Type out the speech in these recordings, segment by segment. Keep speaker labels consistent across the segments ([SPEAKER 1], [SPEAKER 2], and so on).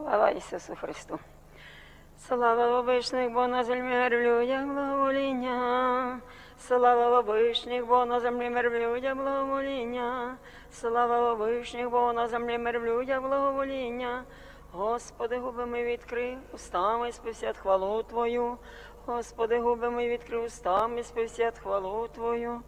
[SPEAKER 1] Слава Ісусу Христу. Слава вишних, бо на землі в благовоління. Слава вишних, бо на землі в благовоління. Слава вишних, бо на землі в благовоління. Господи, губи ми відкрив, устами спивсят хвалу Твою. Господи, губи ми відкрив, устами спивсят хвалу Твою.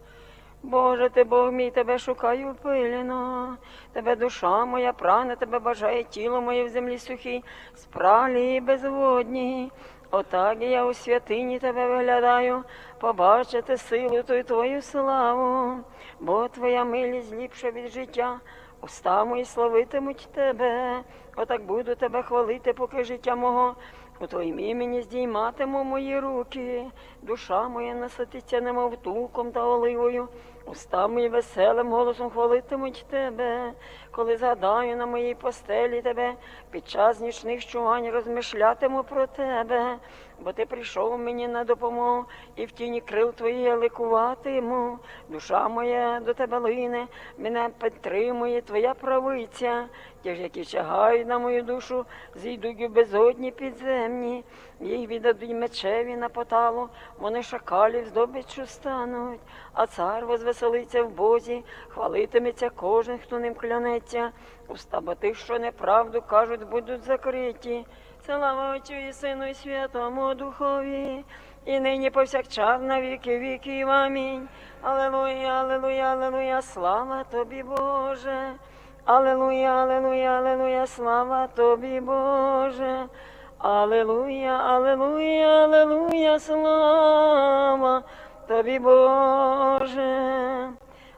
[SPEAKER 1] Боже, ти Бог мій, тебе шукаю пилено, тебе душа моя прагне, тебе бажає тіло моє в землі сухій, спралі і безводні. Отак я у святині тебе виглядаю, побачити силу ту й твою славу, бо твоя милість ліпша від життя, уста мої славитимуть тебе, отак буду тебе хвалити, поки життя мого. У твоїм імені здійматиму мої руки, душа моя насититься немов туком та оливою, уста мої веселим голосом хвалитимуть тебе, коли згадаю на моїй постелі тебе, під час нічних чувань розмишлятиму про тебе, бо ти прийшов мені на допомогу, і в тіні крил твої ликуватиму. Душа моя до тебе лине, мене підтримує твоя правиця. Ті ж, які чагають на мою душу, зійдуть у безодні підземні, їх віддадуть мечеві на поталу, вони шакалів здобиччю стануть, а цар возвеселиться в Бозі, хвалитиметься кожен, хто ним клянеться. Уста бо тих, що неправду кажуть, будуть закриті. Слава Отцю і Сину, і Святому Духові, і нині повсякчас на віки віків. Амінь. Алелуя, алелуя, алелуя, слава тобі, Боже. Алелуя, алелуя, алелуя, слава тобі, Боже. Алелуя, алелуя, алелуя, слава тобі, Боже.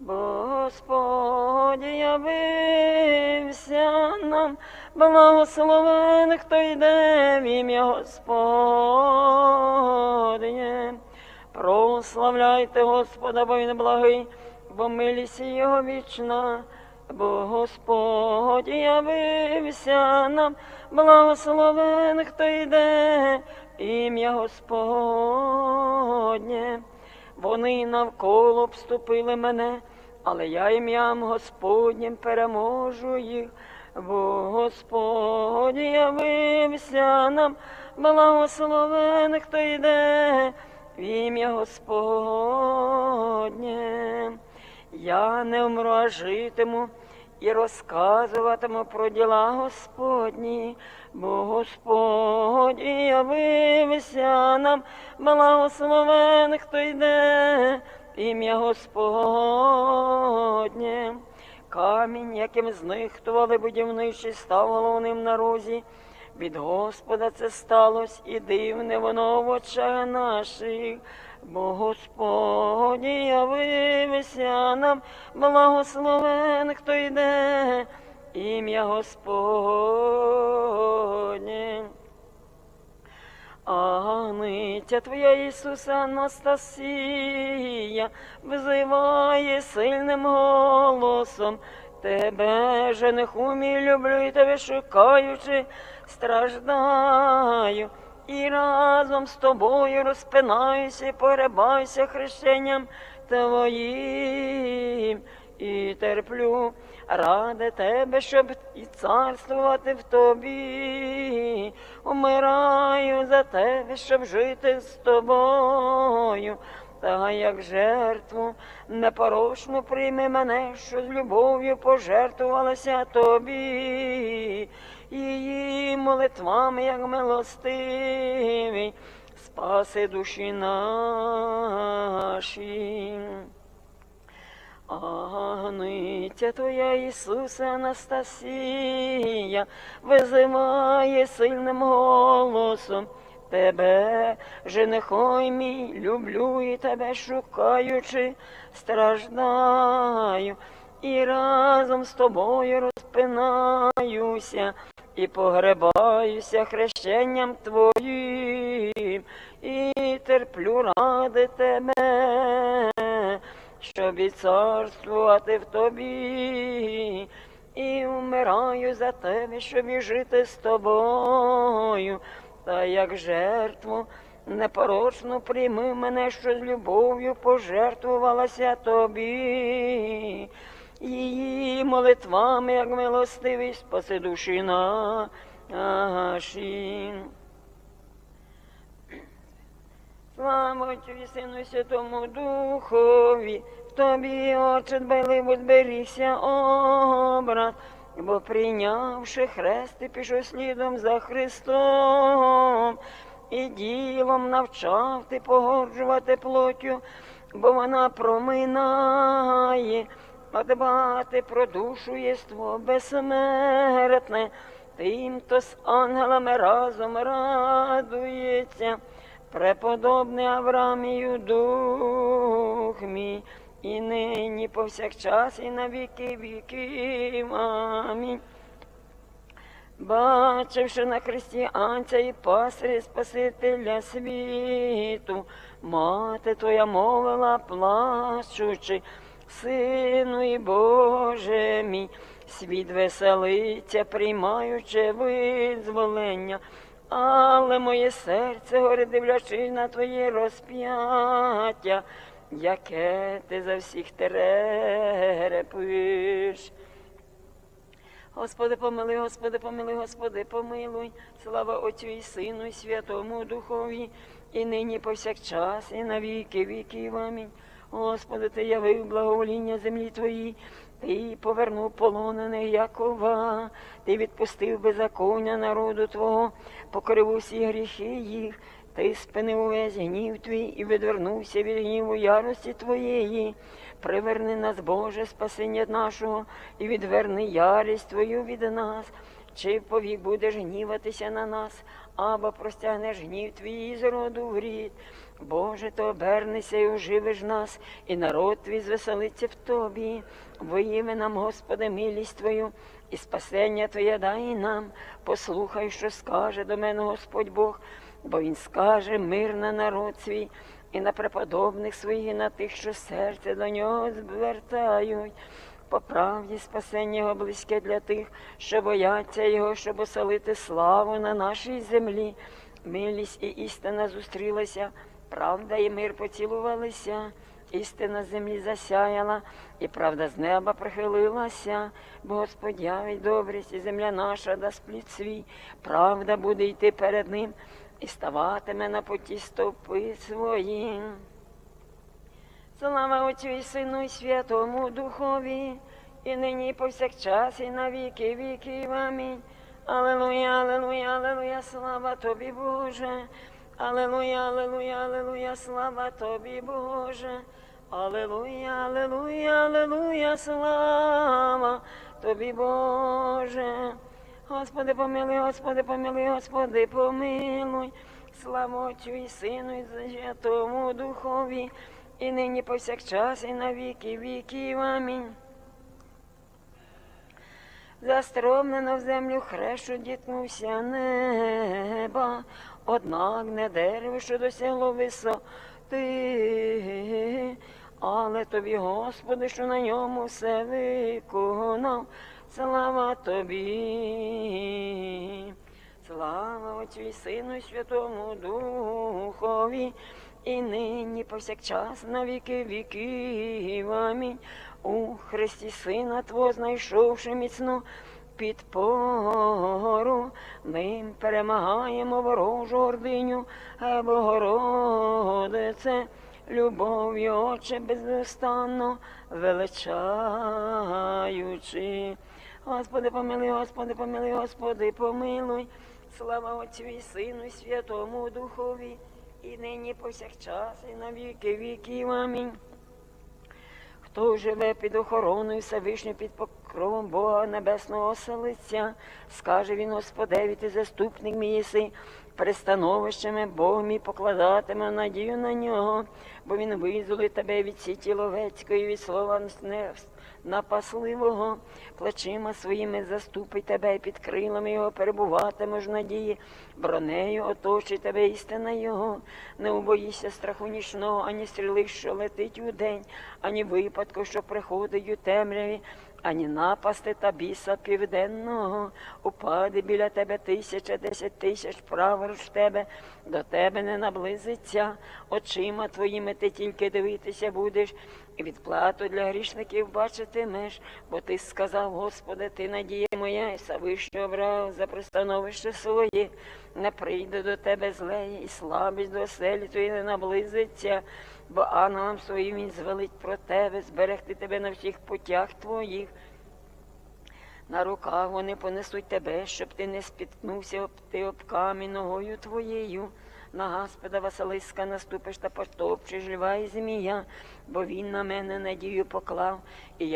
[SPEAKER 1] Господь явився нам, благословен, хто йде в ім'я Господнє. Прославляйте Господа, бо Він благий, бо милість Його вічна. Бо Господь явився нам, благословен, хто йде ім'я Господнє. Вони навколо обступили мене, але я ім'ям Господнім переможу їх, бо Господь явився нам, благословен, хто йде в ім'я Господнє. Я не вмру, а житиму і розказуватиму про діла Господні, бо Господь явився нам, благословен, хто йде, ім'я Господнє. Камінь, яким знихтували будівничі, став головним на розі. Від Господа це сталося, і дивне воно в очах наших. Бо Господь явився нам, благословен, хто йде, ім'я Господнє. Аниця Твоя Ісуса Анастасія взиває сильним голосом. Тебе, жениху мій, люблю і тебе шукаючи, страждаю. І разом з тобою розпинаюся і погребаюся хрещенням Твоїм і терплю ради тебе, щоб і царствувати в тобі. Умираю за тебе, щоб жити з тобою. Та як жертву непорочну прийми мене, що з любов'ю пожертвувалася тобі, її молитвами, як милостивий, спаси душі наші. Агниця Твоя Ісусе Анастасія визиває сильним голосом. Тебе, женихой мій, люблю і тебе шукаючи, страждаю, і разом з тобою розпинаюся, і погребаюся хрещенням Твоїм, і терплю ради тебе, щоб і царствувати в тобі. І вмираю за тебе, щоб і жити з тобою, та як жертву непорочну прийми мене, що з любов'ю пожертвувалася тобі. Її молитвами, як милостивий, спаси душі наші. Слава Отцю Сину Святому Духові, в тобі, Отче, дбайливо зберігся образ, бо прийнявши хрест, ти пішов слідом за Христом, і ділом навчав ти погоджувати плоттю, бо вона проминає, а дбати про душу єство безсмертне, тим, хто з ангелами разом радується. Преподобний Авраамію дух мій, і нині повсякчас, і на віки віків. Амінь. Бачивши на хресті анця і пастиря Спасителя світу, мати твоя мовила, плачучи, Сину і Боже мій, світ веселиться, приймаючи визволення. Але моє серце горе дивлячись на твоє розп'яття, яке ти за всіх терепиш. Господи, помилуй, Господи, помилуй, Господи, помилуй, слава Отцю і Сину, і Святому Духові, і нині повсякчас, і на віки віків. Господи, Ти явив благовоління землі Твоїй, Ти повернув полонених Якова, Ти відпустив беззаконня народу Твого, покрив усі гріхи їх, Ти спинив увесь гнів твій і відвернувся від гніву ярості Твоєї. Приверни нас, Боже, спасення нашого, і відверни ярість Твою від нас. Чи повік будеш гніватися на нас, або простягнеш гнів твій з роду в рід. Боже, то обернися і оживиш нас, і народ твій звеселиться в тобі. Виїви нам, Господи, милість Твою, і спасення Твоє дай нам. Послухай, що скаже до мене Господь Бог, бо Він скаже мир на народ свій, і на преподобних своїх, і на тих, що серце до нього звертають. По правді спасення його близьке для тих, що бояться його, щоб оселити славу на нашій землі. Милість і істина зустрілася, правда і мир поцілувалися, істина землі засяяла, і правда з неба прихилилася. Бо Господь явить добрість, і земля наша дасть плід свій, правда буде йти перед ним і ставатиме на поті стопи свої. Слава Отцю і Сину, і Святому Духові, і нині і повсякчас, і на віки віків. Амінь. Алелуя, алелуя, слава тобі, Боже. Алелуя, алелуя, алелуя, слава тобі, Боже. Алелуя, алелуя, алелуя, слава тобі, Боже. Господи, помилуй, Господи, помилуй, Господи, помилуй. Слава Отцю і Сину, і Святому Духові, і нині повсякчас, і на віки віків. Амінь. Застромлено в землю хрешу дітнувся неба, однак не дерево, що досягло висоти, але тобі, Господи, що на ньому все виконав, слава тобі. Слава Отцю і Сину, і Святому Духові, і нині повсякчас на віки віків. Амінь. У Христі Сина Твого, знайшовши міцну підпору, ми перемагаємо ворожу ординю, Богородице, любов'ю, Отче, безустанно величаючи. Господи, помилуй, Господи, помилуй, Господи, помилуй. Слава Отцю і Сину, і Святому Духові, і нині повсякчас, і на віки віків. Амінь. Хто живе під охороною Всевишньою, під покровом Бога Небесного оселиться, скаже він Господеві, ти заступник мій єси, пристановищами Богом і покладатиме надію на нього, бо він визволить тебе від сіті ловецької, від слова напасливого, плечима своїми заступить тебе під крилами його перебуватимеш в надії, бронею оточить тебе істина його, не убоїшся страху нічного, ані стріли, що летить у день, ані випадку, що приходить у темряві, ані напасти та біса південного, упаде біля тебе тисяча, десять тисяч, праворуч тебе, до тебе не наблизиться, очима твоїми ти тільки дивитися будеш, і відплату для грішників бачитимеш, бо ти сказав, Господи, ти надія моя, і савище обрав за пристановище своє, не прийде до тебе злеє, і слабість до оселі твої не наблизиться, бо ангелам своїм він звелить про тебе, зберегти тебе на всіх путях твоїх. На руках вони понесуть тебе, щоб ти не спіткнувся ти об камінь ногою твоєю. На Господа Василиска наступиш та потопчеш льва і змія, бо він на мене надію поклав, і я